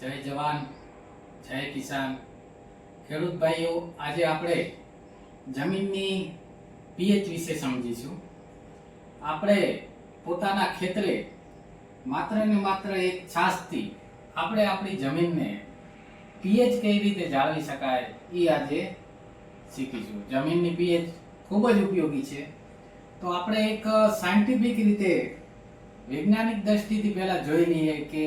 જય જવાન, જય કિસાન. ખેડૂત ભાઈઓ આજે આપણે જમીનની પીએચ વિશે સમજીશું. આપણે પોતાના ખેતરે માત્ર ને માત્ર એક છાસથી આપણે આપણી જમીનને પીએચ કઈ રીતે જાળવી શકાય એ આજે શીખીશું. જમીનની પીએચ ખૂબ જ ઉપયોગી છે. તો આપણે એક સાયન્ટિફિક રીતે વૈજ્ઞાનિક દ્રષ્ટિથી પહેલા જોઈ લઈએ કે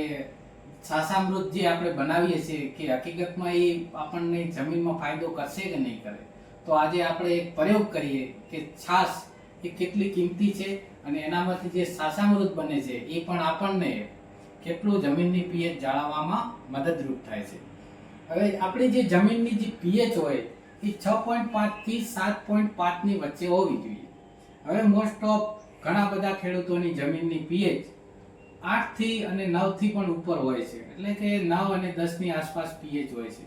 છાસામૃત જે આપણે બનાવીએ છીએ કે હકીકતમાં એ આપણને જમીનમાં ફાયદો કરશે કે નહીં કરે? તો આજે આપણે એક પ્રયોગ કરીએ કે છાસ એ કેટલી કિંમતી છે અને એનામાંથી જે સાસામૃત બને છે એ પણ આપણને કેટલું જમીનની પીએચ જાળવવામાં મદદરૂપ થાય છે. હવે આપણી જે જમીનની જે પીએચ હોય એ છ પોઈન્ટ પાંચથી સાત પોઈન્ટ પાંચની વચ્ચે હોવી જોઈએ. હવે મોસ્ટ ઓફ ઘણા બધા ખેડૂતોની જમીનની પીએચ આઠથી અને નવથી પણ ઉપર હોય છે. એટલે કે નવ અને દસની આસપાસ પીએચ હોય છે.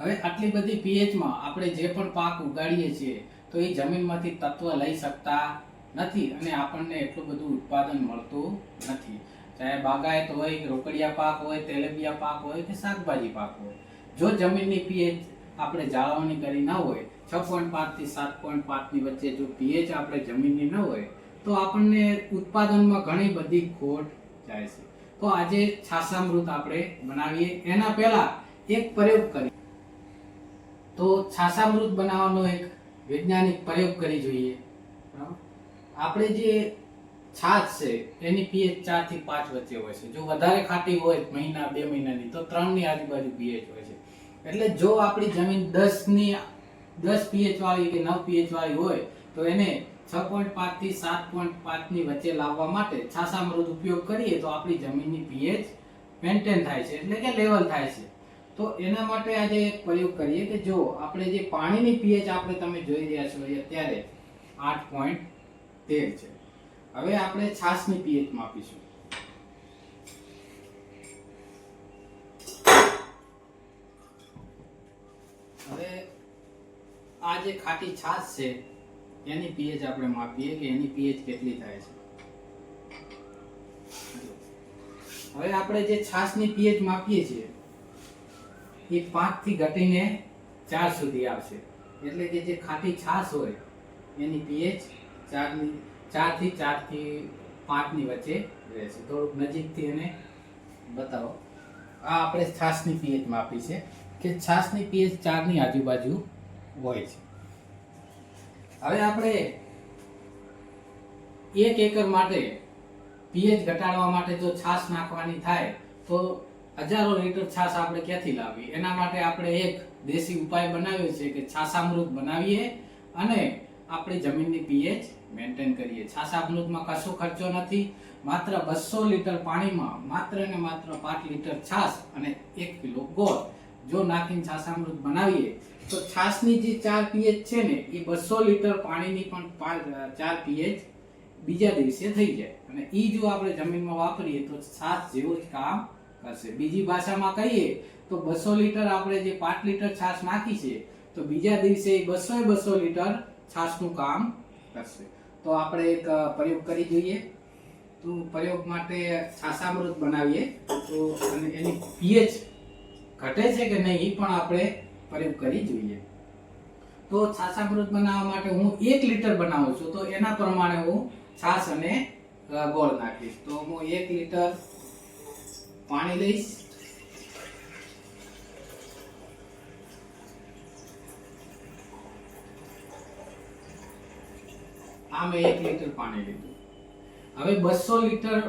હવે આટલી બધી પીએચમાં આપણે જે પણ પાક ઉગાડીએ છીએ, તો એ જમીનમાંથી તત્વ લઈ શકતા નથી અને આપણને એટલું બધું ઉત્પાદન મળતું નથી. ચાહે બાગાયત હોય, રોકડિયા પાક હોય, તેલેબિયા પાક હોય કે શાકભાજી પાક હોય. જો જમીનની પીએચ આપણે જાળવણી કરી ન હોય, છ પોઈન્ટ પાંચથી સાત પોઈન્ટ પાંચની વચ્ચે જો પીએચ આપણે જમીનની ન હોય તો આપણને ઉત્પાદનમાં ઘણી બધી ખોટ જાય છે. તો આજે છાસામૃત આપણે બનાવીએ. એના પહેલા એક પ્રયોગ કરી તો છાસામૃત બનાવવાનો એક વૈજ્ઞાનિક પ્રયોગ કરી જોઈએ. આપણે જે છાશ છે, એની પીએચ ચારથી પાંચ વચ્ચે હોય છે. જો વધારે ખાટી હોય મહિના, બે મહિનાની, તો ત્રણની આજુબાજુ પીએચ હોય છે. એટલે જો આપણી જમીન દસની દસ પીએચ વાળી કે નવ પીએચ વાળી હોય તો એને છ પોઈન્ટ પાંચથી સાત પોઈન્ટ પાંચની વચ્ચે લાવવા માટે છાસામૃત ઉપયોગ કરીએ તો આપણી જમીનની પીએચ મેન્ટેન થાય છે, એટલે કે લેવલ થાય છે. તો એના માટે આજે એક પ્રયોગ કરીએ કે જો આપણે જે પાણીની પીએચ આપણે તમે જોઈ રહ્યા છો અત્યારે આઠ પોઈન્ટ તેર છે. હવે આપણે છાશની પીએચ માપીશું. હવે આ જે ખાટી છાશ છે એની પીએચ આપણે માપીએ કે એની પીએચ કેટલી થાય છે? હવે આપણે જે છાશની પીએચ માપીએ છીએ, એ પાંચથી ઘટીને ચાર સુધી આવશે. એટલે કે જે ખાટી છાશ હોય, એની પીએચ ચારની, ચારથી ચારથી પાંચની વચ્ચે રહેશે થોડુંક નજીકથી એને બતાવો. આ આપણે છાશની પીએચ માપી છે કે છાશની પીએચ ચારની આજુબાજુ હોય છે. હવે આપણે એક એકર માટે પીએચ ઘટાડવા માટે જો છાશ નાખવાની થાય, તો હજારો લીટર છાશ આપણે ક્યાંથી લાવી એના માટે આપણે એક દેશી ઉપાય બનાવ્યો છે કે છાશામૃત બનાવીએ અને આપણી જમીનની પીએચ મેન્ટેન કરીએ. છાશામૃતમાં કશો ખર્ચો નથી, માત્ર બસો લીટર પાણીમાં માત્ર ને માત્ર પાંચ લીટર છાશ અને એક કિલો ગોળ. જો નાખીને છાસામૃત બનાવીએ, તો છાશની જે ચાર પીએચ છે ને, એ બસો લીટર પાણીની પણ ચાર પીએચ બીજા દિવસે થઈ જાય. અને એ જો આપણે જમીનમાં વાપરીએ, તો છાસ જેવું જ કામ કરશે. બીજી ભાષામાં કહીએ, તો બસો લીટર આપણે જે પાંચ લીટર છાસ નાખી છે, તો બીજા દિવસે બસો બસો લીટર છાસનું કામ કરશે. તો આપણે એક પ્રયોગ કરી જોઈએ. તો પ્રયોગ માટે છાસામૃત બનાવીએ. તો અને એની પીએચ ઘટે છે કે નહીં એ પણ આપણે પ્રયોગ કરી જોઈએ. તો છાસામૃત બનાવવા માટે હું એક લીટર બનાવું છું, તો એના પ્રમાણે હું છાશ અને ગોળ નાખીશ. તો હું એક લીટર પાણી લઈશ. આ મેં એક લીટર પાણી લીધું. હવે બસો લીટર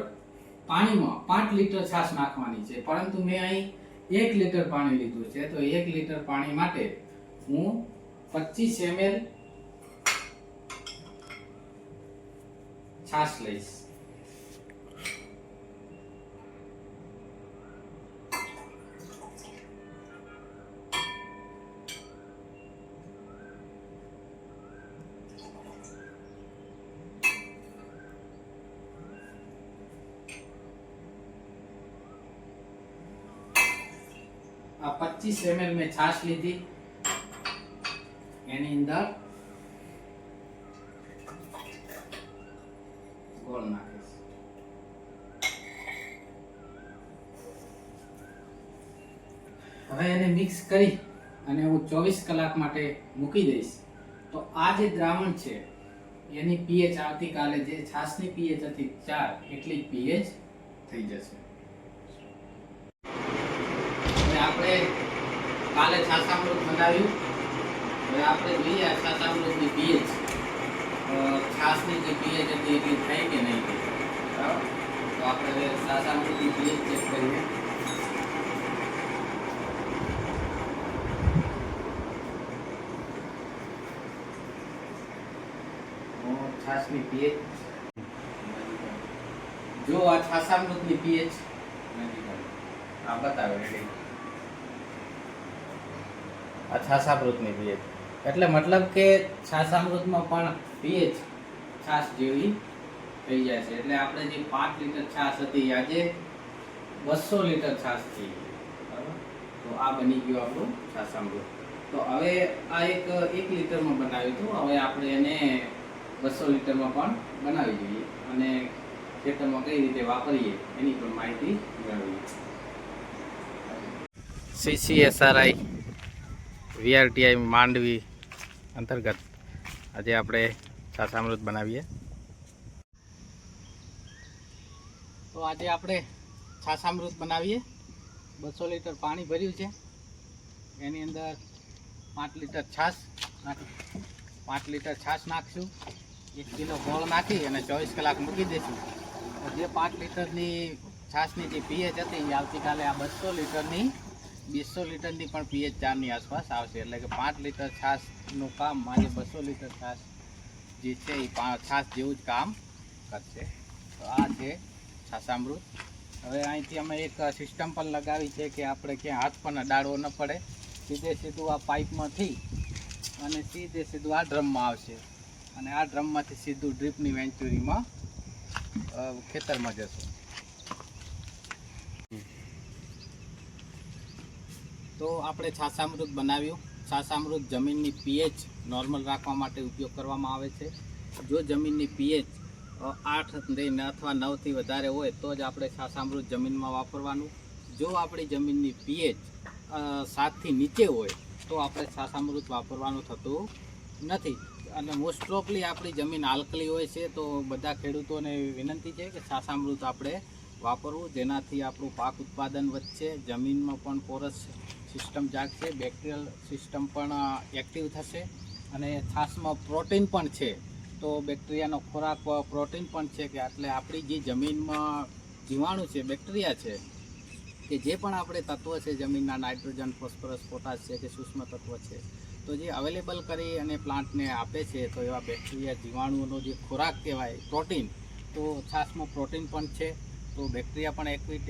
પાણીમાં પાંચ લીટર છાશ નાખવાની છે, પરંતુ મેં અહીં એક લીટર પાણી લીધું છે, તો એક લીટર પાણી માટે હું પચીસ એમએલ છાશ લઈશ. પચીસ એમએલ મેં છાશ લીધી. એની અંદર ગોળ નાખીશ. હવે એને મિક્સ કરી અને હું ચોવીસ કલાક માટે મૂકી દઈશ. તો આ જે દ્રાવણ છે, એની પીએચ આવતીકાલે જે છાશની પીએચ હતી ચાર, એટલી પીએચ થઈ જશે. આપણે કાલે છાસામૃત બનાવ્યું હવે આપણે જોઈએ આ છાસામૃતની પીએચ છાસની જે પીએચ હતી એટલી થઈ કે નહીં? થઈ બરાબર? તો આપણે હવે છાસામૃતની પીએચ ચેક કરીએ. તો છાસની પીએચ જો. આ છાસામૃતની પીએચ આ બતાવે રેડી આ છાસામૃતની પીએચ એટલે મતલબ કે છાસામૃતમાં પણ પીએચ છાસ જેવી થઈ જાય છે. એટલે આપણે જે પાંચ લીટર છાસ હતી આજે બસો લીટર છાસ થઈ તો આ બની ગયું આપણું છાસામૃત. તો હવે આ એક એક લીટરમાં બનાવ્યું હતું. હવે આપણે એને બસો લીટરમાં પણ બનાવી જોઈએ અને ખેતરમાં કઈ રીતે વાપરીએ એની પણ માહિતી મેળવીએ. સીસીએસઆરઆઈ વીઆરટીઆઈ માંડવી અંતર્ગત આજે આપણે સાસામૃત બનાવીએ. તો આજે આપણે છાસામૃત બનાવીએ. બસો લીટર પાણી ભર્યું છે. એની અંદર પાંચ લીટર નાખી પાંચ લીટર છાશ નાખશું. એક કિલો ગોળ નાખી અને ચોવીસ કલાક મૂકી દઈશું. જે પાંચ લીટરની છાશની જે પીએચ હતી એ આવતીકાલે આ બસો લીટરની બીસો લીટરની પણ પીએચ ચારની આસપાસ આવશે. એટલે કે પાંચ લીટર છાશનું કામ આજે બસો લીટર છાશ જે છે એ છાશ જેવું જ કામ કરશે. તો આ છે છાસામૃત હવે અહીંથી અમે એક સિસ્ટમ પણ લગાવી છે કે આપણે ક્યાં હાથ પણ અડાડવો ન પડે. સીધે સીધું આ પાઇપમાંથી અને સીધે સીધું આ ડ્રમમાં આવશે. અને આ ડ્રમમાંથી સીધું ડ્રીપની વેન્ચુરીમાં ખેતરમાં જશે. તો આપણે છાસામૃત બનાવ્યું. છાસામૃત જમીનની પીએચ નોર્મલ રાખવા માટે ઉપયોગ કરવામાં આવે છે. જો જમીનની પીએચ આઠ અથવા નવથી વધારે હોય, તો જ આપણે છાસામૃત જમીનમાં વાપરવાનું. જો આપણી જમીનની પીએચ સાતથી નીચે હોય, તો આપણે છાસામૃત વાપરવાનું થતું નથી. અને મોસ્ટ ઓફલી આપણી જમીન આલ્કલી હોય છે, તો બધા ખેડૂતોને વિનંતી છે કે છાસામૃત આપણે વાપરવું, જેનાથી આપણું પાક ઉત્પાદન વધશે, જમીનમાં પણ પોરસ સિસ્ટમ જાગશે, બેક્ટેરિયલ સિસ્ટમ પણ એક્ટિવ થશે અને છાશમાં પ્રોટીન પણ છે. તો બેક્ટેરિયાનો ખોરાક પ્રોટીન પણ છે કે એટલે આપણી જે જમીનમાં જીવાણુ છે, બેક્ટેરિયા છે, કે જે પણ આપણે તત્વો છે, જમીનના નાઇટ્રોજન, ફોસ્ફરસ, પોટાશ છે, કે સૂક્ષ્મ તત્વ છે, તો જે અવેલેબલ કરી અને પ્લાન્ટને આપે છે, તો એવા બેક્ટેરિયા, જીવાણુઓનો જે ખોરાક કહેવાય, પ્રોટીન, તો છાશમાં પ્રોટીન પણ છે. તો બેક્ટેરિયા પણ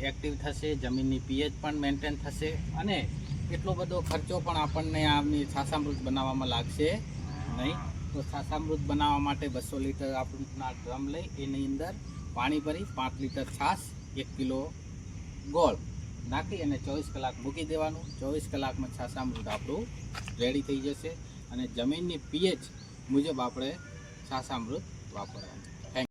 એક્ટિવ થશે, જમીનની પીએચ પણ મેન્ટેન થશે અને એટલો બધો ખર્ચો પણ આપણને આમની છાસામૃત બનાવવામાં લાગશે નહીં? તો છાસામૃત બનાવવા માટે બસો લીટર આપણના ડ્રમ લઈ એની અંદર પાણી ભરી પાંચ લીટર છાશ, એક કિલો ગોળ નાખી અને ચોવીસ કલાક મૂકી દેવાનું. ચોવીસ કલાકમાં છાસામૃત આપણું રેડી થઈ જશે અને જમીનની પીએચ મુજબ આપણે છાસામૃત વાપરવાનું.